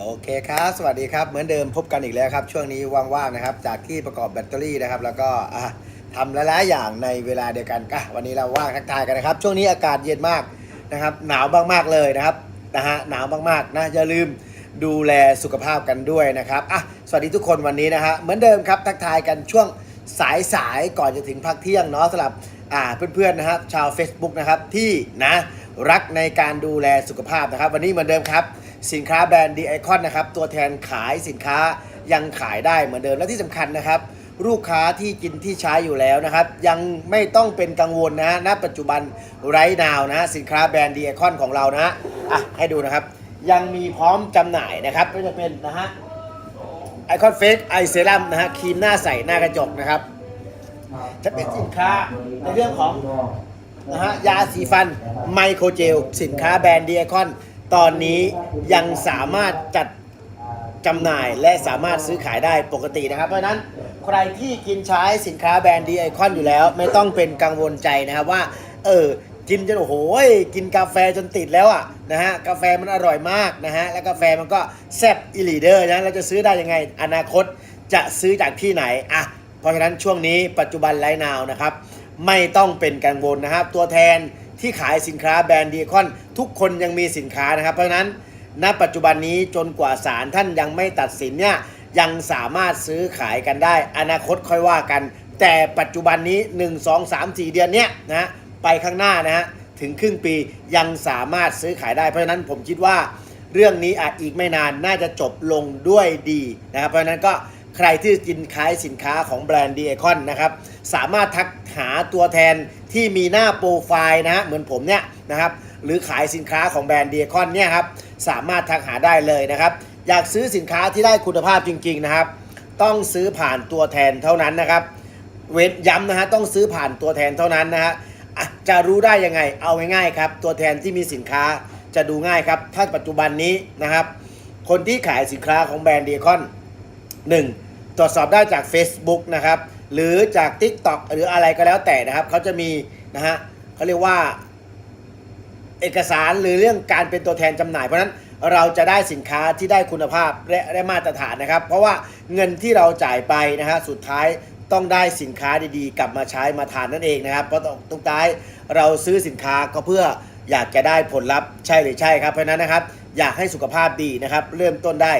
โอเคครับ สวัสดีครับ เหมือนเดิมพบกันอีกแล้วครับ ช่วงนี้ว่างๆนะครับ จากที่ประกอบแบตเตอรี่นะครับ แล้วก็ทำหลายๆอย่างในเวลาเดียวกันก็วันนี้เราว่างทักทายกันนะครับ ช่วงนี้อากาศเย็นมากนะครับ หนาวมากๆเลยนะครับนะฮะหนาวมากๆนะอย่าลืมดูแลสุขภาพกันด้วยนะครับอะสวัสดีทุกคนวันนี้นะฮะเหมือนเดิมครับทักทายกันช่วงสายๆก่อนจะถึงพักเที่ยงเนาะสำหรับอ่าเพื่อนๆนะครับชาว Facebook นะครับที่นะรักในการดูแลสุขภาพนะครับ วันนี้เหมือนเดิมครับ สินค้าแบรนด์ดีไอคอนนะครับ ตัวแทนขายสินค้ายังขายได้เหมือนเดิมและที่สำคัญนะครับ ลูกค้าที่กินที่ใช้อยู่แล้วนะครับ ยังไม่ต้องเป็นกังวลนะฮะณปัจจุบันไร้นาวนะฮะสินค้าแบรนด์ดีไอคอนของเรานะฮะอะให้ดูนะครับ ยังมีพร้อมจำหน่ายนะครับก็จะเป็นนะฮะไอคอนเฟสไอเซรั่มนะฮะครีมหน้าใสหน้ากระจกนะครับ จะเป็นสินค้าในเรื่องของนะฮะยาสีฟันไมโครเจลสินค้าแบรนด์ดีไอคอน ตอนนี้ยังสามารถจัดจำหน่ายและสามารถซื้อขายได้ปกตินะครับ เพราะฉะนั้นใครที่กินใช้สินค้าแบรนด์ดีไอคอนอยู่แล้ว ไม่ต้องเป็นกังวลใจนะครับว่า เออกินจนโอ้โหกินกาแฟจนติดแล้วอะนะฮะกาแฟมันอร่อยมากนะฮะแล้วกาแฟมันก็แซ่บอีหลีเดอร์นะเราจะซื้อได้ยังไงอนาคตจะซื้อจากที่ไหนอะเพราะฉะนั้นช่วงนี้ปัจจุบันไลน์นาวนะครับไม่ต้องเป็นกังวลนะครับตัวแทน ที่ขายสินค้าแบรนด์ดีคอน ทุกคนยังมีสินค้านะครับ เพราะฉะนั้นณปัจจุบันนี้จนกว่าศาลท่านยังไม่ตัดสินเนี่ยยังสามารถซื้อขายกันได้ อนาคตค่อยว่ากัน แต่ปัจจุบันนี้ 1 2 3 4 เดือนเนี้ยนะฮะไปข้างหน้านะฮะถึงครึ่งปียังสามารถซื้อขายได้เพราะฉะนั้นผมคิดว่าเรื่องนี้อาจอีกไม่นานน่าจะจบลงด้วยดีนะครับเพราะฉะนั้นก็ ใครที่กินขายสินค้าของแบรนด์ดีไอคอนนะครับ สามารถทักหาตัวแทนที่มีหน้าโปรไฟล์นะเหมือนผมเนี่ยนะครับ หรือขายสินค้าของแบรนด์ดีไอคอนเนี่ยครับ สามารถทักหาได้เลยนะครับ อยากซื้อสินค้าที่ได้คุณภาพจริง ๆนะครับ ต้องซื้อผ่านตัวแทนเท่านั้นนะครับ เว้นย้ำนะฮะต้องซื้อผ่านตัวแทนเท่านั้นนะฮะจะรู้ได้ยังไง เอาง่ายๆครับ ตัวแทนที่มีสินค้าจะดูง่ายครับ ถ้าปัจจุบันนี้นะครับ คนที่ขายสินค้าของแบรนด์เดคอน 1. ตรวจสอบได้จาก Facebook นะครับ หรือจาก TikTok หรืออะไรก็แล้วแต่นะครับเขาจะมีนะฮะเขาเรียกว่าเอกสารหรือเรื่องการเป็นตัวแทนจำหน่าย เพราะนั้นเราจะได้สินค้าที่ได้คุณภาพและได้มาตรฐานนะครับ เพราะว่าเงินที่เราจ่ายไปนะฮะสุดท้ายต้องได้สินค้าดีๆ กลับมาใช้มาทานนั่นเองนะครับ เพราะตรงท้ายเราซื้อสินค้าก็เพื่ออยากจะได้ผลลัพธ์ใช่หรือใช่ครับเพราะนั้นนะครับ อยากให้สุขภาพดีนะครับ เริ่มต้นได้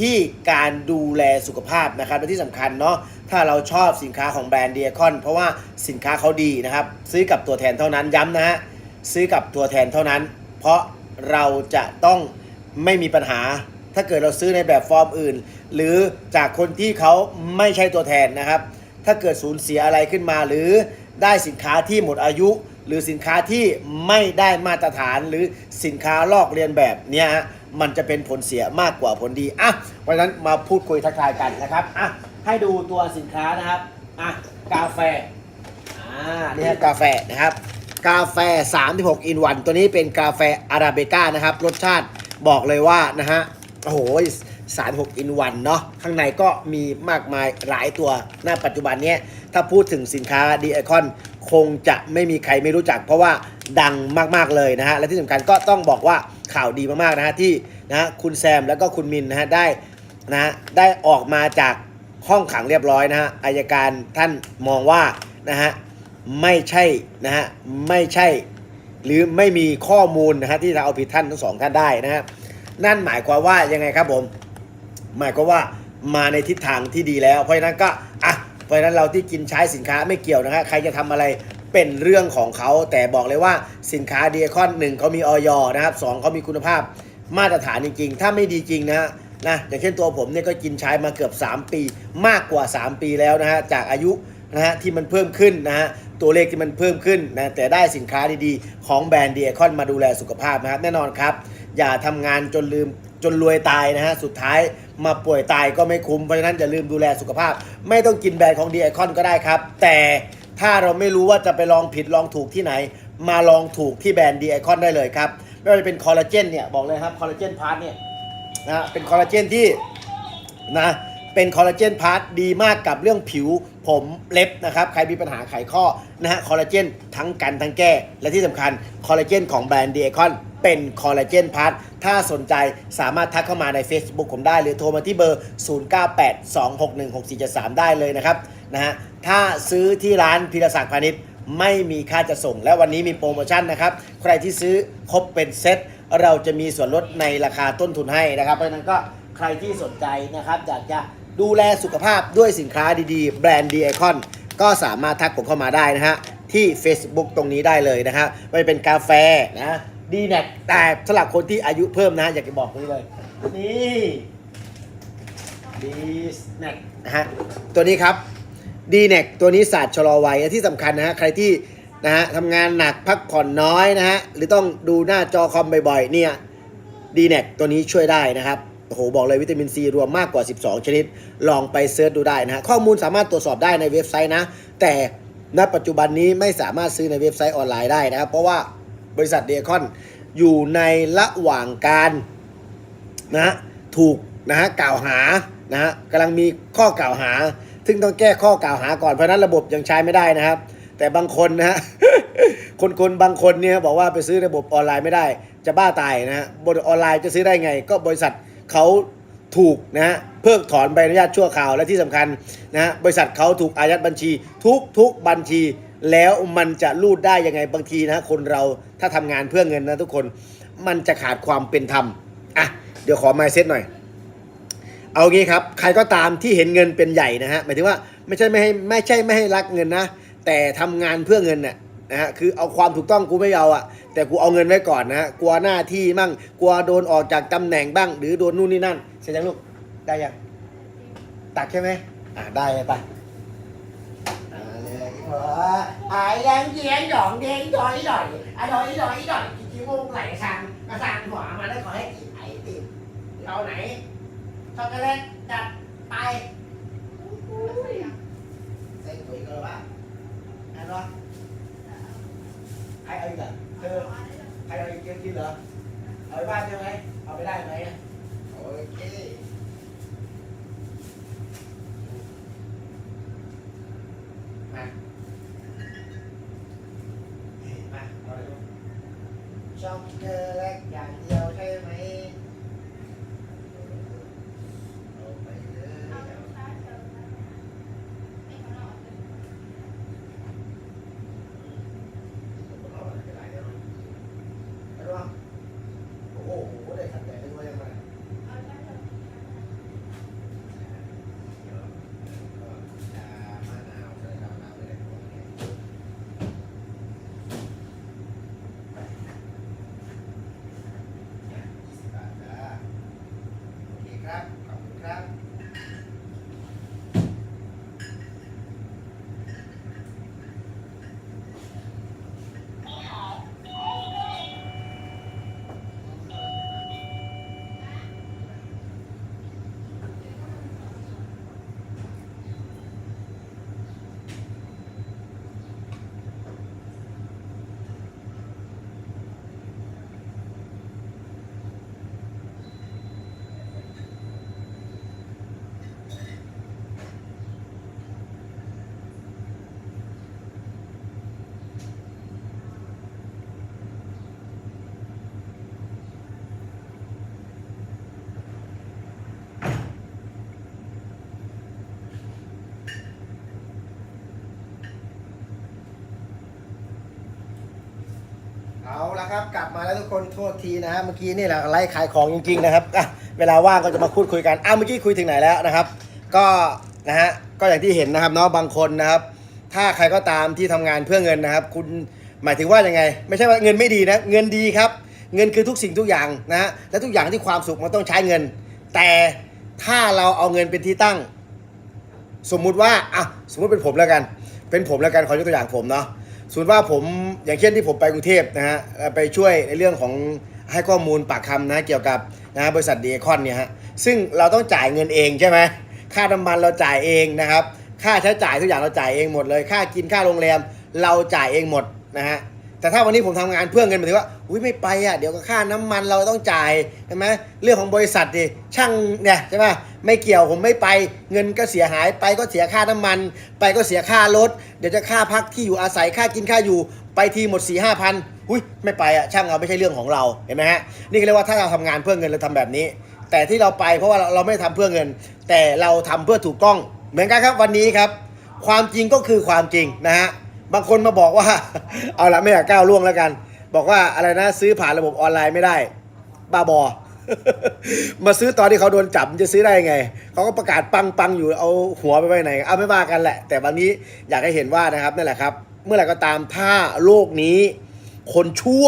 ที่การดูแลสุขภาพนะครับและที่สำคัญเนาะถ้าเราชอบสินค้าของแบรนด์เดียคอน เพราะว่าสินค้าเขาดีนะครับ ซื้อกับตัวแทนเท่านั้นย้ำนะฮะซื้อกับตัวแทนเท่านั้น เพราะเราจะต้องไม่มีปัญหา ถ้าเกิดเราซื้อในแบบฟอร์มอื่น หรือจากคนที่เขาไม่ใช่ตัวแทนนะครับ ถ้าเกิดสูญเสียอะไรขึ้นมา หรือได้สินค้าที่หมดอายุ หรือสินค้าที่ไม่ได้มาตรฐานหรือสินค้าลอกเลียนแบบเนี้ยฮะ มันจะเป็นผลเสียมากกว่าผลดีอะเพราะฉะนั้นมาพูดคุยทักทายกันนะครับอะให้ดูตัวสินค้านะครับอะกาแฟอ่านี่ฮะกาแฟนะครับกาแฟ 36อินวันตัวนี้เป็นกาแฟอาราเบก้านะครับ รสชาติบอกเลยว่านะฮะโอ้โห36อินวันเนาะข้างในก็มีมากมายหลายตัวณปัจจุบันเนี้ยถ้าพูดถึงสินค้าดีไอคอนคงจะไม่มีใครไม่รู้จัก เพราะว่าดังมากๆเลยนะฮะ และที่สำคัญก็ต้องบอกว่า ข่าวดีมากๆนะฮะที่นะคุณแซมแล้วก็คุณมินนะฮะได้นะได้ออกมาจากห้องขังเรียบร้อยนะฮะอายการท่านมองว่านะฮะไม่ใช่นะฮะไม่ใช่ หรือไม่มีข้อมูลนะฮะที่จะเอาผิดท่านทั้งสองท่านได้นะฮะนั่นหมายความว่ายังไงครับผม หมายความว่ามาในทิศทางที่ดีแล้ว เพราะฉะนั้นก็อะเพราะฉะนั้นเราที่กินใช้สินค้าไม่เกี่ยวนะฮะใครจะทำอะไร เป็นเรื่องของเขา แต่บอกเลยว่าสินค้าเดียคอนหนึ่งเขามีออยนะครับสองเขามีคุณภาพมาตรฐานจริงๆ ถ้าไม่ดีจริงนะนะอย่างเช่นตัวผมเนี่ยก็กินใช้มาเกือบ 3 ปี มากกว่า 3 ปีแล้วนะฮะจากอายุนะฮะที่มันเพิ่มขึ้นนะฮะตัวเลขที่มันเพิ่มขึ้นนะแต่ได้สินค้าดีๆ ของแบรนด์เดียคอนมาดูแลสุขภาพนะครับแน่นอนครับ อย่าทำงานจนลืมจนรวยตายนะฮะสุดท้ายมาป่วยตายก็ไม่คุ้มเพราะฉะนั้นอย่าลืมดูแลสุขภาพ ไม่ต้องกินแบรนด์ของเดีไอคอนก็ได้ครับ แต่ ถ้าเราไม่รู้ว่าจะไปลองผิดลองถูกที่ไหน มาลองถูกที่แบรนด์ดีไอคอนได้เลยครับ ไม่ว่าจะเป็นคอลลาเจนเนี่ยบอกเลยครับคอลลาเจนพาร์ทเนี่ยนะเป็นคอลลาเจนที่นะเป็นคอลลาเจนพาร์ทดีมากกับเรื่องผิวผมเล็บนะครับ ใครมีปัญหาไขข้อนะฮะคอลลาเจนทั้งกันทั้งแก้ และที่สำคัญคอลลาเจนของแบรนด์ดีไอคอนเป็นคอลลาเจนพาร์ทถ้าสนใจสามารถทักเข้ามาใน Facebook ผมได้ หรือโทรมาที่เบอร์ 0982616473 ได้เลยนะครับ นะฮะถ้าซื้อที่ร้านพีรศักดิ์พาณิชย์ไม่มีค่าจะส่ง และวันนี้มีโปรโมชั่นนะครับ ใครที่ซื้อครบเป็นเซ็ตเราจะมีส่วนลดในราคาต้นทุนให้นะครับ เพราะฉะนั้นก็ใครที่สนใจนะครับอยากจะดูแลสุขภาพด้วยสินค้าดีๆ แบรนด์ดีไอคอนก็สามารถทักผมเข้ามาได้นะฮะที่ Facebook ตรงนี้ได้เลยนะฮะไม่เป็นกาแฟนะดีแนกแต่สำหรับคนที่อายุเพิ่มนะอยากจะบอกนี่เลย นี่ดีแนกนะฮะตัวนี้ครับ ดีแนกตัวนี้ศาสตร์ชะลอวัยและที่สำคัญนะฮะใครที่นะฮะทำงานหนักพักผ่อนน้อยนะฮะหรือต้องดูหน้าจอคอมบ่อยๆเนี่ยดีเน็กตัวนี้ช่วยได้นะครับโอ้โหบอกเลยวิตามินซีรวมมากกว่า 12 ชนิด ลองไปเซิร์ชดูได้นะฮะข้อมูลสามารถตรวจสอบได้ในเว็บไซต์นะ แต่ณปัจจุบันนี้ไม่สามารถซื้อในเว็บไซต์ออนไลน์ได้นะครับ เพราะว่าบริษัทเดคอนอยู่ในระหว่างการนะถูกนะฮะกล่าวหานะฮะกำลังมีข้อกล่าวหา ซึ่งต้องแก้ข้อกล่าวหาก่อนเพราะนั้นระบบยังใช้ไม่ได้นะครับ แต่บางคนนะฮะคนคนบางคนเนี่ยบอกว่าไปซื้อระบบออนไลน์ไม่ได้ จะบ้าตายนะฮะบนออนไลน์จะซื้อได้ไง ก็บริษัทเขาถูกนะฮะเพิกถอนใบอนุญาตชั่วคราวและที่สำคัญนะฮะบริษัทเขาถูกอายัดบัญชี ทุกทุกบัญชี แล้วมันจะรูดได้ยังไงบางทีนะคนเราถ้าทำงานเพื่อเงินนะทุกคน มันจะขาดความเป็นธรรมอะเดี๋ยวขอไมเซ็ตหน่อย เอางี้ครับ ใครก็ตามที่เห็นเงินเป็นใหญ่นะฮะหมายถึงว่าไม่ใช่ไม่ให้ไม่ใช่ไม่ให้รักเงินนะ แต่ทำงานเพื่อเงินน่ะนะฮะคือเอาความถูกต้องกูไม่เอาอะแต่กูเอาเงินไว้ก่อนนะฮะกลัวหน้าที่มั่งกลัวโดนออกจากตำแหน่งบ้าง หรือโดนนู่นนี่นั่นเสร็จยังลูกได้ยังตักใช่ไหมอ่าได้ไปอ่าเลยหัวอ่ายังเยียนหยองเดงดอยดอยอะดอยดอยดอยกี่โมงไหลชังกระซังหัวมาแล้วขอให้กินไอติมเอาไหน ช็อกโกแลตจัดไปใส่ถุยกันหรอวะอันวะใครเอาอีกอะเธอใครเอาอีกเยอะกินเหรอเอาไปบ้านใช่ไหมเอาไปได้ไหมโอเคมานี่มาเอาเลยลูกช็อกโกแลตอย่างเดียวใช่ไหม เอาไปเลยเอาไปได้เดี๋ยวเอาดูอะโอ้โหได้ขัดแต่ได้ด้วยยังไงเดี๋ยวก็ชามะนาวใส่มะนาวไปเลยโอเคเนี่ย20บาทจ้าโอเคครับ ขอบคุณครับ เอาละครับ กลับมาแล้วทุกคนโทษทีนะฮะเมื่อกี้นี่แหละไล่ขายของจริงๆนะครับอะเวลาว่างก็จะมาพูดคุยกันอ้าวเมื่อกี้คุยถึงไหนแล้วนะครับ ก็นะฮะก็อย่างที่เห็นนะครับเนาะบางคนนะครับ ถ้าใครก็ตามที่ทำงานเพื่อเงินนะครับ คุณหมายถึงว่ายังไง ไม่ใช่ว่าเงินไม่ดีนะเงินดีครับ เงินคือทุกสิ่งทุกอย่างนะฮะและทุกอย่างที่ความสุขมันต้องใช้เงิน แต่ถ้าเราเอาเงินเป็นที่ตั้ง สมมุติว่าอะสมมุติเป็นผมแล้วกัน เป็นผมแล้วกันขอยกตัวอย่างผมเนาะ สมมติว่าผมอย่างเช่นที่ผมไปกรุงเทพนะฮะไปช่วยในเรื่องของให้ข้อมูลปากคำนะเกี่ยวกับนะบริษัทดีคอนเนี่ยฮะซึ่งเราต้องจ่ายเงินเองใช่ไหมค่าน้ำมันเราจ่ายเองนะครับ ค่าใช้จ่ายทุกอย่างเราจ่ายเองหมดเลย ค่ากินค่าโรงแรมเราจ่ายเองหมดนะฮะ แต่ถ้าวันนี้ผมทำงานเพื่อเงินหมายถึงว่าอุ้ยไม่ไปอะเดี๋ยวก็ค่าน้ำมันเราต้องจ่ายใช่ไหมเรื่องของบริษัทดิช่างเนี่ยใช่ไหมไม่เกี่ยวผมไม่ไปเงินก็เสียหายไปก็เสียค่าน้ำมัน ไปก็เสียค่ารถ เดี๋ยวจะค่าพักที่อยู่อาศัยค่ากินค่าอยู่ไปทีหมด4ี่ห้าพันอุ้ยไม่ไปอะช่างเราไม่ใช่เรื่องของเราเห็นไหมฮะนี่ก็เรียกว่าถ้าเราทำงานเพื่อเงินเราทำแบบนี้ แต่ที่เราไปเพราะว่าเราเราไม่ได้ทำเพื่อเงิน แต่เราทำเพื่อถูกต้องเหมือนกันครับวันนี้ครับ ความจริงก็คือความจริงนะฮะ บางคนมาบอกว่า เอาละไม่อยากก้าวล่วงแล้วกัน บอกว่าอะไรนะซื้อผ่านระบบออนไลน์ไม่ได้ บ้าบอ มาซื้อตอนที่เขาโดนจับจะซื้อได้ยังไง เขาก็ประกาศปังปังๆอยู่เอาหัวไปไว้ไหน เอาไม่ว่ากันแหละ แต่วันนี้อยากให้เห็นว่านะครับนั่นแหละครับ เมื่อไหร่ก็ตามถ้าโลกนี้ คนชั่ว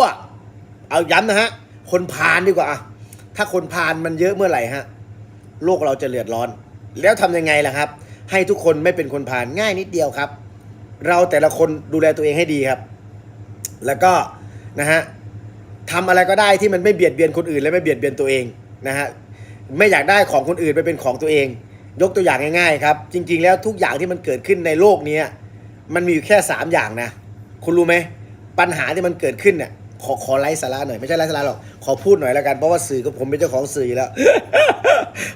เอาย้ำนะฮะ คนพาลดีกว่าอะถ้าคนพาลมันเยอะเมื่อไหร่ฮะ โลกเราจะเลือดร้อน แล้วทำยังไงล่ะครับ ให้ทุกคนไม่เป็นคนพาลง่ายนิดเดียวครับ เราแต่ละคนดูแลตัวเองให้ดีครับ แล้วก็นะฮะทำอะไรก็ได้ที่มันไม่เบียดเบียนคนอื่นและไม่เบียดเบียนตัวเองนะฮะไม่อยากได้ของคนอื่นไปเป็นของตัวเอง ยกตัวอย่างง่ายๆครับ จริง ๆ แล้วทุกอย่างที่มันเกิดขึ้นในโลกนี้มันมีอยู่แค่ 3 อย่างนะ คุณรู้ไหมปัญหาที่มันเกิดขึ้นเนี่ยขอขอไลฟ์สาระหน่อยไม่ใช่ไลฟ์สาระหรอกขอพูดหน่อยแล้วกันเพราะว่าสื่อกับผมเป็นเจ้าของสื่ออยู่แล้ว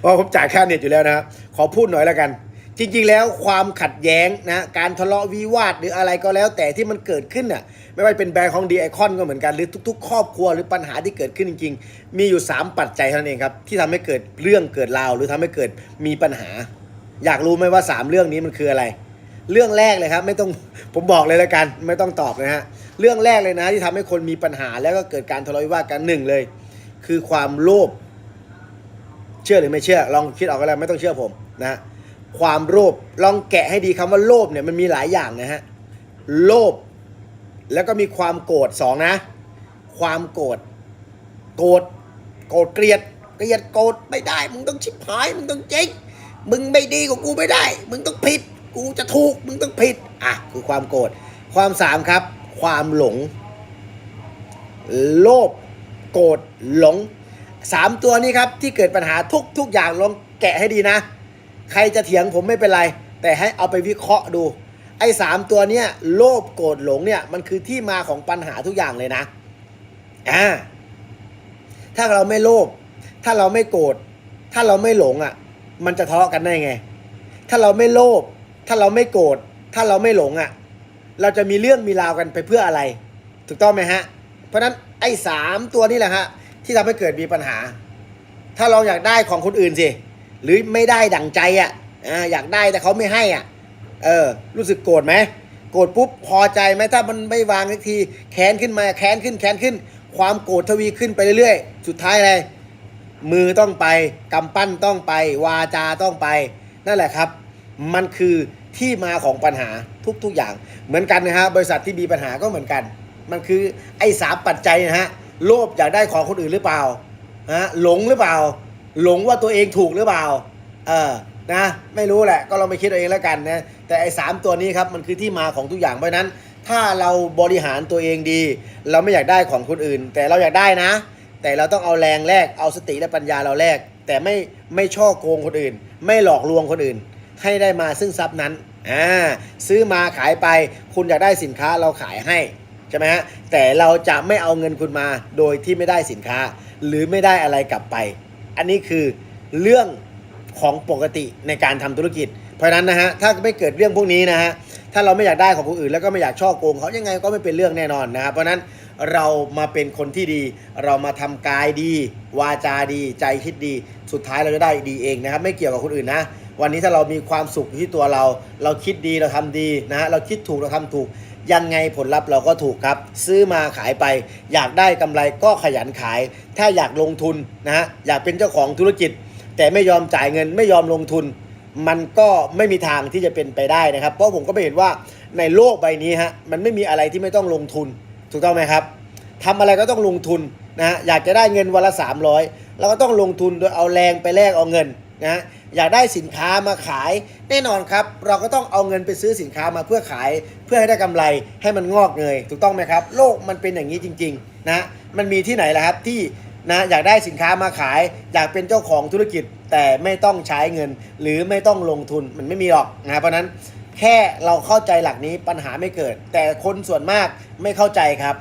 เพราะผมจ่ายค่าเน็ตอยู่แล้วนะครับขอพูดหน่อยแล้วกัน จริงๆแล้วความขัดแย้งนะการทะเลาะวิวาทหรืออะไรก็แล้วแต่ที่มันเกิดขึ้นน่ะไม่ว่าเป็นแบรนด์ของดีไอคอนก็เหมือนกันหรือทุก ๆ ครอบครัวหรือปัญหาที่เกิดขึ้นจริง ๆ มีอยู่ 3 ปัจจัยเท่านั้นเองครับที่ทำให้เกิดเรื่องเกิดราวหรือทำให้เกิดมีปัญหา อยากรู้ไหมว่า 3 เรื่องนี้มันคืออะไร เรื่องแรกเลยครับ ไม่ต้องผมบอกเลยแล้วกัน ไม่ต้องตอบนะฮะเรื่องแรกเลยนะที่ทำให้คนมีปัญหาแล้วก็เกิดการทะเลาะวิวาทกันหนึ่งเลย คือความโลภเชื่อหรือไม่เชื่อ ลองคิดออกก็แล้วไม่ต้องเชื่อผมนะฮะ ความโลภลองแกะให้ดีคำว่าโลภเนี่ยมันมีหลายอย่างนะฮะโลภแล้วก็มีความโกรธสองนะ ความโกรธโกรธโกรธเกลียดเกลียดโกรธไม่ได้ มึงต้องชิบหายมึงต้องเจ๊งมึงไม่ดีกว่ากูไม่ได้ มึงต้องผิด กูจะถูก มึงต้องผิด อะ คือความโกรธ ความสามครับ ความหลง โลภ โกรธ หลงสามตัวนี้ครับที่เกิดปัญหาทุกทุกอย่างลองแกะให้ดีนะ ใครจะเถียงผมไม่เป็นไร แต่ให้เอาไปวิเคราะห์ดู ไอ้สามตัวเนี้ยโลภโกรธหลงเนี่ยมันคือที่มาของปัญหาทุกอย่างเลยนะอ่าถ้าเราไม่โลภถ้าเราไม่โกรธถ้าเราไม่หลงอะ มันจะทะเลาะกันได้ไง ถ้าเราไม่โลภถ้าเราไม่โกรธถ้าเราไม่หลงอะ เราจะมีเรื่องมีราวกันไปเพื่ออะไร ถูกต้องไหมฮะ เพราะฉะนั้นไอ้สามตัวนี่แหละฮะที่ทำให้เกิดมีปัญหา ถ้าเราอยากได้ของคนอื่นสิ หรือไม่ได้ดั่งใจอะอยากได้แต่เขาไม่ให้อะ เออ รู้สึกโกรธไหมโกรธปุ๊บพอใจไหมถ้ามันไม่วางสักทีแค้นขึ้นมาแค้นขึ้นแค้นขึ้น ความโกรธทวีขึ้นไปเรื่อยๆ สุดท้ายอะไรมือต้องไปกำปั้นต้องไป วาจาต้องไป นั่นแหละครับ มันคือที่มาของปัญหาทุกๆอย่าง เหมือนกันนะฮะบริษัทที่มีปัญหาก็เหมือนกัน มันคือไอ้สามปัจจัยนะฮะโลภอยากได้ของคนอื่นหรือเปล่าฮะหลงหรือเปล่า หลงว่าตัวเองถูกหรือเปล่า เออ นะ ไม่รู้แหละ ก็ลองไปคิดเอาเองแล้วกันนะ แต่ไอ้สามตัวนี้ครับ มันคือที่มาของทุกอย่าง เพราะนั้น ถ้าเราบริหารตัวเองดี เราไม่อยากได้ของคนอื่น แต่เราอยากได้นะ แต่เราต้องเอาแรงแลกเอาสติและปัญญาเราแลกแต่ไม่ ไม่ช่อโกงคนอื่น ไม่หลอกลวงคนอื่น ให้ได้มาซึ่งทรัพย์นั้น อ่า ซื้อมาขายไป คุณอยากได้สินค้าเราขายให้ใช่ไหมฮะ แต่เราจะไม่เอาเงินคุณมา โดยที่ไม่ได้สินค้า หรือไม่ได้อะไรกลับไป อันนี้คือเรื่องของปกติในการทำธุรกิจ เพราะนั้นนะฮะถ้าไม่เกิดเรื่องพวกนี้นะฮะถ้าเราไม่อยากได้ของคนอื่น แล้วก็ไม่อยากช่อโกงเขายังไงก็ไม่เป็นเรื่องแน่นอนนะครับเพราะนั้นเรามาเป็นคนที่ดี เรามาทำกายดี วาจาดี ใจคิดดี สุดท้ายเราจะได้ดีเองนะครับ ไม่เกี่ยวกับคนอื่นนะ วันนี้ถ้าเรามีความสุขอยู่ที่ตัวเรา เราคิดดีเราทำดีนะฮะเราคิดถูกเราทำถูก ยังไงผลลัพธ์เราก็ถูกครับ ซื้อมาขายไป อยากได้กำไรก็ขยันขาย ถ้าอยากลงทุนนะฮะอยากเป็นเจ้าของธุรกิจ แต่ไม่ยอมจ่ายเงินไม่ยอมลงทุน มันก็ไม่มีทางที่จะเป็นไปได้นะครับ เพราะผมก็ไปเห็นว่าในโลกใบนี้ฮะมันไม่มีอะไรที่ไม่ต้องลงทุน ถูกต้องไหมครับทำอะไรก็ต้องลงทุนนะฮะอยากจะได้เงินวันละ300เราก็ต้องลงทุนโดยเอาแรงไปแลกเอาเงิน นะอยากได้สินค้ามาขาย แน่นอนครับ เราก็ต้องเอาเงินไปซื้อสินค้ามาเพื่อขาย เพื่อให้ได้กำไรให้มันงอกเงยถูกต้องไหมครับ โลกมันเป็นอย่างนี้จริงๆนะมันมีที่ไหนล่ะครับที่นะอยากได้สินค้ามาขาย อยากเป็นเจ้าของธุรกิจแต่ไม่ต้องใช้เงิน หรือไม่ต้องลงทุนมันไม่มีหรอกนะเพราะฉะนั้นแค่เราเข้าใจหลักนี้ปัญหาไม่เกิด แต่คนส่วนมากไม่เข้าใจครับ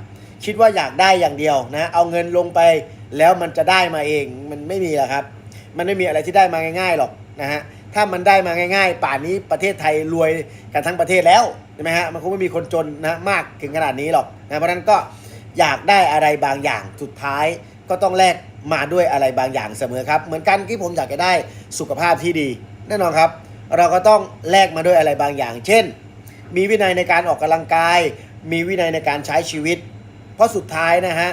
คิดว่าอยากได้อย่างเดียวนะเอาเงินลงไปแล้วมันจะได้มาเองมันไม่มีหรอกครับ มันไม่มีอะไรที่ได้มาง่าย ๆหรอกนะฮะถ้ามันได้มาง่าย ๆ ป่านนี้ประเทศไทยรวยกันทั้งประเทศแล้วใช่ไหมฮะมันคงไม่มีคนจนนะมากถึงขนาดนี้หรอกนะเพราะฉะนั้นก็อยากได้อะไรบางอย่างสุดท้ายก็ต้องแลกมาด้วยอะไรบางอย่างเสมอครับ เหมือนกันที่ผมอยากจะได้สุขภาพที่ดี แน่นอนครับ เราก็ต้องแลกมาด้วยอะไรบางอย่าง เช่น มีวินัยในการออกกำลังกาย มีวินัยในการใช้ชีวิต เพราะสุดท้ายนะฮะ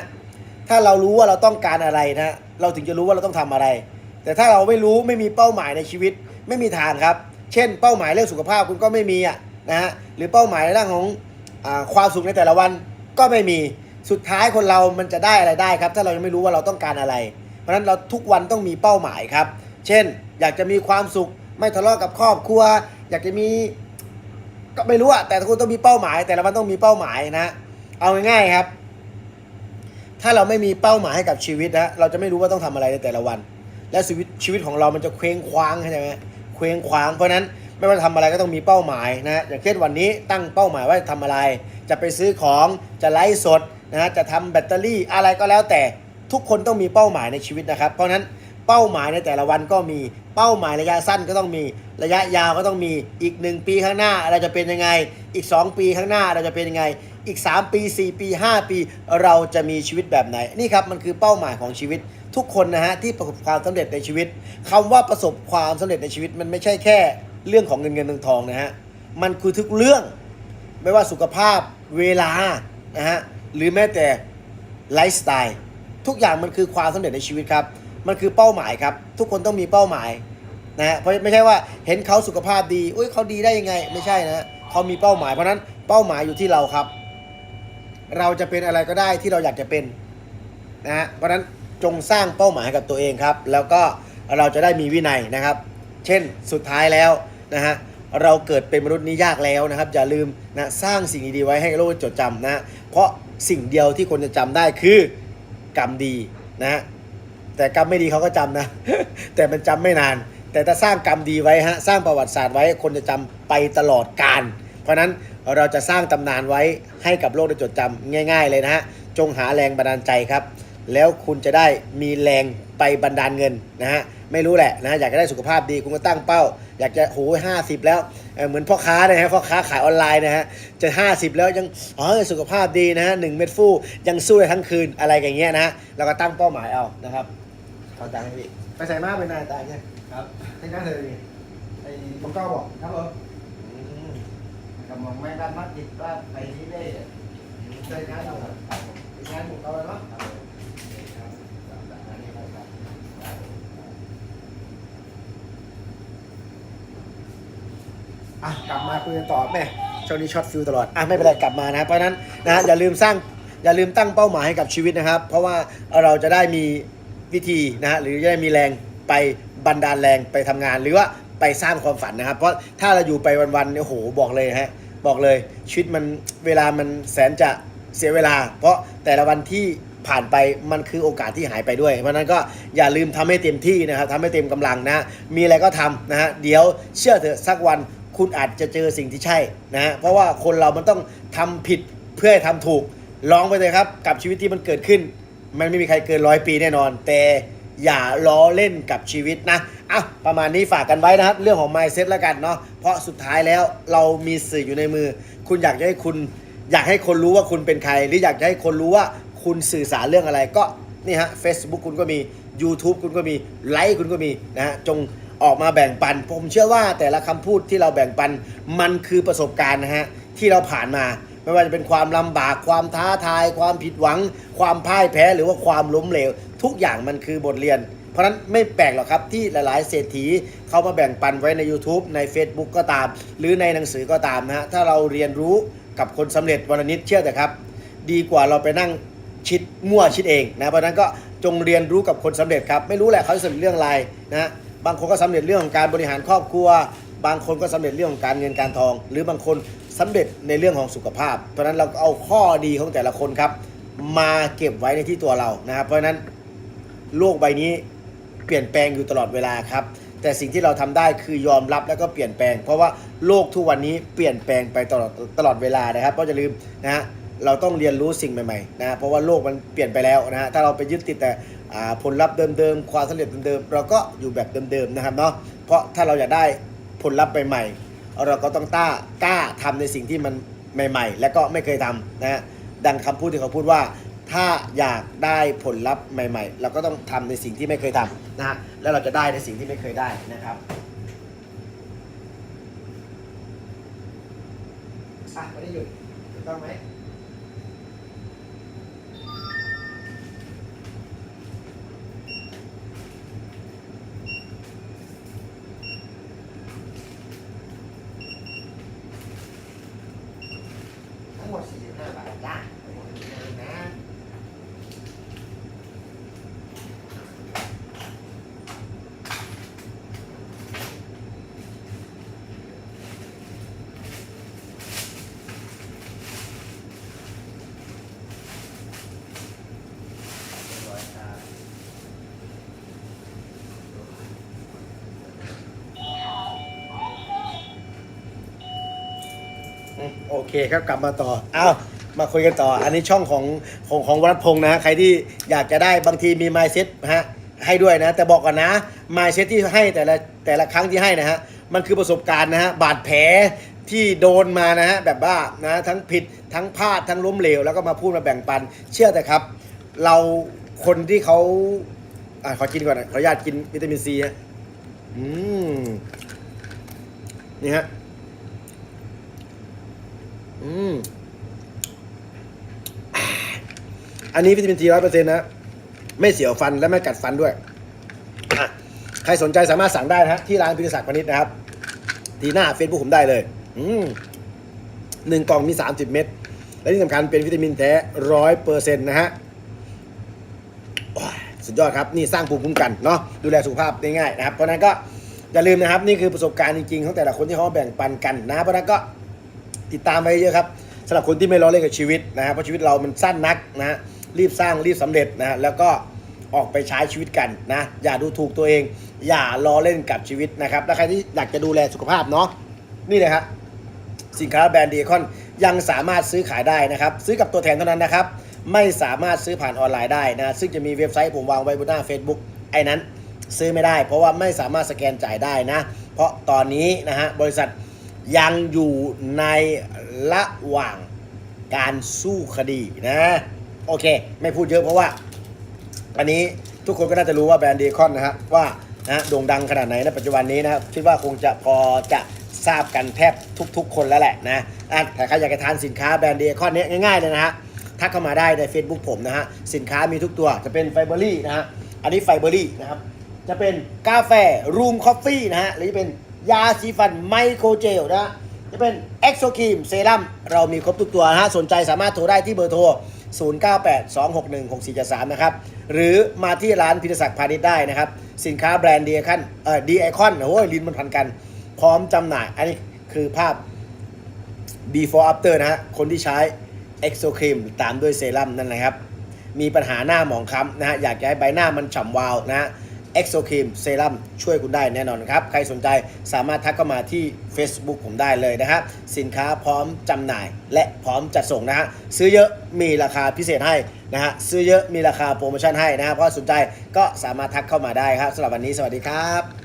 ถ้าเรารู้ว่าเราต้องการอะไรนะเราถึงจะรู้ว่าเราต้องทำอะไร แต่ถ้าเราไม่รู้ไม่มีเป้าหมายในชีวิต ไม่มีทางครับ เช่น เป้าหมายเรื่องสุขภาพคุณก็ไม่มีอะนะฮะหรือเป้าหมายเรื่องของอความสุขในแต่ละวันก็ไม่มีสุดท้ายคนเรามันจะได้อะไรได้ครับ ถ้าเรายังไม่รู้ว่าเราต้องการอะไร เพราะฉะนั้นเราทุกวันต้องมีเป้าหมายครับ เช่น อยากจะมีความสุขไม่ทะเลาะกับครอบครัว อยากจะมีก็ไม่รู้อะแต่ทุกคนต้องมีเป้าหมาย แต่ละวันต้องมีเป้าหมายนะเอาง่ายๆครับ ถ้าเราไม่มีเป้าหมายให้กับชีวิตนะเราจะไม่รู้ว่าต้องทำอะไรในแต่ละวัน และชีวิตชีวิตของเรามันจะเคว้งคว้างใช่ไหมเคว้งคว้างเพราะนั้นไม่ว่าจะทำอะไรก็ต้องมีเป้าหมายนะอย่างเช่นวันนี้ตั้งเป้าหมายว่าจะทำอะไร จะไปซื้อของจะไลฟ์สดนะฮะจะทำแบตเตอรี่อะไรก็แล้วแต่ทุกคนต้องมีเป้าหมายในชีวิตนะครับ เพราะฉะนั้นเป้าหมายในแต่ละวันก็มีเป้าหมายระยะสั้นก็ต้องมีระยะยาวก็ต้องมีอีก 1 ปีข้างหน้าเราจะเป็นยังไง อีก 2 ปีข้างหน้าเราจะเป็นยังไง อีก 3 ปี 4 ปี 5 ปี เราจะมีชีวิตแบบไหน นี่ครับมันคือเป้าหมายของชีวิตทุกคนนะฮะที่ประสบความสำเร็จในชีวิตคำว่าประสบความสำเร็จในชีวิตมันไม่ใช่แค่เรื่องของเงินเงินทองทองนะฮะมันคือทุกเรื่องไม่ว่าสุขภาพเวลานะฮะหรือแม้แต่ไลฟ์สไตล์ทุกอย่างมันคือความสำเร็จในชีวิตครับ มันคือเป้าหมายครับ ทุกคนต้องมีเป้าหมายนะฮะเพราะไม่ใช่ว่าเห็นเขาสุขภาพดีอุ้ยเขาดีได้ยังไงไม่ใช่นะเขามีเป้าหมายเพราะนั้นเป้าหมายอยู่ที่เราครับ เราจะเป็นอะไรก็ได้ที่เราอยากจะเป็นนะฮะเพราะนั้นจงสร้างเป้าหมายกับตัวเองครับ แล้วก็เราจะได้มีวินัยนะครับ เช่นสุดท้ายแล้วนะฮะเราเกิดเป็นมนุษย์นี้ยากแล้วนะครับ อย่าลืมนะสร้างสิ่งดีๆไว้ให้โลกจดจำนะเพราะสิ่งเดียวที่คนจะจำได้คือกรรมดีนะฮะแต่กรรมไม่ดีเขาก็จำนะ แต่มันจำไม่นาน แต่ถ้าสร้างกรรมดีไว้ฮะสร้างประวัติศาสตร์ไว้คนจะจำไปตลอดกาลเพราะฉะนั้น เราจะสร้างตำนานไว้ให้กับโลกได้จดจำง่าย ๆ เลยนะฮะ จงหาแรงบันดาลใจครับ แล้วคุณจะได้มีแรงไปบันดาลเงินนะฮะ ไม่รู้แหละนะอยากจะได้สุขภาพดีคุณก็ตั้งเป้า อยากจะโหห้าสิบแล้วเอ่อเหมือนพ่อค้านะฮะพ่อค้าขายออนไลน์นะฮะจะห้าสิบแล้วยังอ๋อสุขภาพดีนะฮะหนึ่งเม็ดฟูยังสู้ได้ทั้งคืนอะไรอย่างเงี้ยนะฮะเราก็ตั้งเป้าหมายเอานะครับขอตังค์ให้พี่ไปใส่มากไปนายตายเนี่ยครับให้หน้าเธอดิไอ้ผมก็บอกครับผมอืม กำลังไม่ได้มัดติดว่าไปที่ได้เคยงานอยู่ครับงานผมก็เลยเนาะครับผมครับอันนี้ครับอะกลับมาคุยกันต่อแม่ช่วงนี้ช็อตฟิลตลอดอะไม่เป็นไรกลับมานะเพราะนั้นนะอย่าลืมสร้างอย่าลืมตั้งเป้าหมายให้กับชีวิตนะครับ เพราะว่าเราจะได้มีวิธีนะฮะหรือจะได้มีแรงไปบันดาลแรงไปทำงานหรือว่าไปสร้างความฝันนะครับ เพราะถ้าเราอยู่ไปวันๆเนี่ยโอ้โหบอกเลยฮะ บอกเลยชีวิตมันเวลามันแสนจะเสียเวลา เพราะแต่ละวันที่ผ่านไปมันคือโอกาสที่หายไปด้วย เพราะนั้นก็อย่าลืมทำให้เต็มที่นะครับทำให้เต็มกำลังนะ มีอะไรก็ทำนะฮะเดี๋ยวเชื่อเถอะสักวันคุณอาจจะเจอสิ่งที่ใช่นะฮะเพราะว่าคนเรามันต้องทำผิดเพื่อให้ทำถูกลองไปเลยครับ กับชีวิตที่มันเกิดขึ้น มันไม่มีใครเกินร้อยปีแน่นอน แต่ อย่าล้อเล่นกับชีวิตนะอะประมาณนี้ฝากกันไว้นะครับ เรื่องของ mindset แล้วกันเนาะเพราะสุดท้ายแล้วเรามีสื่ออยู่ในมือ คุณอยากจะให้คุณ อยากให้คนรู้ว่าคุณเป็นใคร หรืออยากจะให้คนรู้ว่าคุณสื่อสารเรื่องอะไรก็นี่ฮะ Facebook คุณก็มี YouTube คุณก็มีไลค์คุณก็มีนะฮะจงออกมาแบ่งปัน ผมเชื่อว่าแต่ละคำพูดที่เราแบ่งปันมันคือประสบการณ์นะฮะที่เราผ่านมาไม่ว่าจะเป็นความลำบากความท้าทาย ความผิดหวัง ความพ่ายแพ้หรือว่าความล้มเหลวทุกอย่างมันคือบทเรียน เพราะฉะนั้นไม่แปลกหรอกครับที่หลายๆ เศรษฐีเขามาแบ่งปันไว้ใน YouTube ใน Facebook ก็ตาม หรือในหนังสือก็ตามนะฮะถ้าเราเรียนรู้กับคนสำเร็จวันนิดเชื่อแต่ครับ ดีกว่าเราไปนั่งชิดมั่วชิดเองนะเพราะนั้นก็จงเรียนรู้กับคนสำเร็จครับ ไม่รู้แหละเขาจะสำเร็จเรื่องอะไรนะบางคนก็สำเร็จเรื่องของการบริหารครอบครัว บางคนก็สำเร็จเรื่องของการเงินการทอง หรือบางคนสำเร็จในเรื่องของสุขภาพ เพราะนั้นเราเอาข้อดีของแต่ละคนครับ มาเก็บไว้ในที่ตัวเรานะครับเพราะนั้น โลกใบนี้เปลี่ยนแปลงอยู่ตลอดเวลาครับ แต่สิ่งที่เราทำได้คือยอมรับแล้วก็เปลี่ยนแปลง เพราะว่าโลกทุกวันนี้เปลี่ยนแปลงไปตลอดตลอดเวลานะครับ ก็อย่าลืมนะฮะเราต้องเรียนรู้สิ่งใหม่ๆนะเพราะว่าโลกมันเปลี่ยนไปแล้วนะฮะถ้าเราไปยึดติดแต่ผลลัพธ์เดิมๆความสำเร็จเดิมๆเราก็อยู่แบบเดิมๆนะครับเนาะเพราะถ้าเราอยากได้ผลลัพธ์ใหม่ๆเราก็ต้องต้ากล้าทำในสิ่งที่มันใหม่ ๆ และก็ไม่เคยทำนะฮะดังคำพูดที่เขาพูดว่า ถ้าอยากได้ผลลัพธ์ใหม่ ๆ เราก็ต้องทำในสิ่งที่ไม่เคยทำนะฮะแล้วเราจะได้ในสิ่งที่ไม่เคยได้นะครับอะไม่ได้หยุดถูกต้องไหมทั้งหมด 45 บาทจ้าทั้งหมด45นะ อืมโอ เคครับกลับมาต่ออ้าวมาคุยกันต่อ อันนี้ช่องของของของวรัตพงษ์นะฮะใครที่อยากจะได้บางทีมี mindset นะฮะให้ด้วยนะ แต่บอกก่อนนะ mindset ที่ให้แต่ละแต่ละครั้งที่ให้นะฮะมันคือประสบการณ์นะฮะบาดแผลที่โดนมานะฮะแบบว่านะทั้งผิดทั้งพลาดทั้งล้มเหลวแล้วก็มาพูดมาแบ่งปัน เชื่อแต่ครับ เราคนที่เขาอะขอกินก่อนนะขออนุญาตกินวิตามินซีฮะอืมนี่ฮะ อืมอันนี้วิตามินซีร้อยเปอร์เซ็นต์นะ ไม่เสียวฟันและไม่กัดฟันด้วย ใครสนใจสามารถสั่งได้นะฮะที่ร้านพิศักดิ์พนิชนะครับ ที่หน้าเฟซบุ๊กผมได้เลย อืมหนึ่งกล่องมี30เม็ด และที่สำคัญเป็นวิตามินแท้ร้อยเปอร์เซ็นต์นะฮะสุดยอดครับ นี่สร้างภูมิคุ้มกันเนาะดูแลสุขภาพได้ง่ายนะครับ เพราะนั้นก็อย่าลืมนะครับ นี่คือประสบการณ์จริงๆของแต่ละคนที่เขาแบ่งปันกันนะเพราะนั้นก็ ติดตามไปเยอะครับสำหรับคนที่ไม่ล้อเล่นกับชีวิตนะฮะเพราะชีวิตเรามันสั้นนักนะรีบสร้างรีบสำเร็จนะแล้วก็ออกไปใช้ชีวิตกันนะ อย่าดูถูกตัวเอง อย่าล้อเล่นกับชีวิตนะครับและใครที่อยากจะดูแลสุขภาพเนาะนี่เลยครับสินค้าแบรนด์ดีคอนยังสามารถซื้อขายได้นะครับ ซื้อกับตัวแทนเท่านั้นนะครับ ไม่สามารถซื้อผ่านออนไลน์ได้นะ ซึ่งจะมีเว็บไซต์ผมวางไว้บนหน้า Facebook ไอ้นั้น ซื้อไม่ได้ เพราะว่าไม่สามารถสแกนจ่ายได้นะ เพราะตอนนี้นะฮะบริษัท ยังอยู่ในระหว่างการสู้คดีนะ โอเค ไม่พูดเยอะเพราะว่า อันนี้ทุกคนก็น่าจะรู้ว่าแบรนด์เดคอนนะฮะว่านะโด่งดังขนาดไหนในปัจจุบันนี้นะครับคิดว่าคงจะพอจะทราบกันแทบทุก ๆ คนแล้วแหละนะแต่ใครอยากจะทานสินค้าแบรนด์เดคอนนี้ง่ายๆเลยนะฮะทักเข้ามาได้ใน Facebook ผมนะฮะสินค้ามีทุกตัวจะเป็นไฟเบอรี่นะฮะอันนี้ไฟเบอรี่นะครับจะเป็นกาแฟรูมคอฟฟี่นะฮะหรือจะเป็น ยาสีฟันไมโครเจลนะฮะจะเป็นเอ็กโซครีมเซรั่มเรามีครบทุกตัวนะฮะสนใจสามารถโทรได้ที่เบอร์โทร 0982616473 นะครับ หรือมาที่ร้านพิทศักดิ์พาณิชย์ได้นะครับ สินค้าแบรนด์ดีไอคอนเอ่อดีไอคอนโอ้ยลิ้นมันพันกัน พร้อมจำหน่าย อันนี้คือภาพ before after นะฮะ คนที่ใช้ exo cream ตามด้วยเซรั่มนั่นแหละครับ มีปัญหาหน้าหมองคล้ำนะฮะ อยากจะให้ใบหน้ามันฉ่ำวาวนะฮะ exo cream เซรั่มช่วยคุณได้แน่นอนครับ ใครสนใจสามารถทักเข้ามาที่ Facebook ผมได้เลยนะครับสินค้าพร้อมจำหน่ายและพร้อมจัดส่งนะฮะซื้อเยอะมีราคาพิเศษให้นะฮะซื้อเยอะมีราคาโปรโมชั่นให้นะฮะเพราะสนใจก็สามารถทักเข้ามาได้ครับสำหรับวันนี้สวัสดีครับ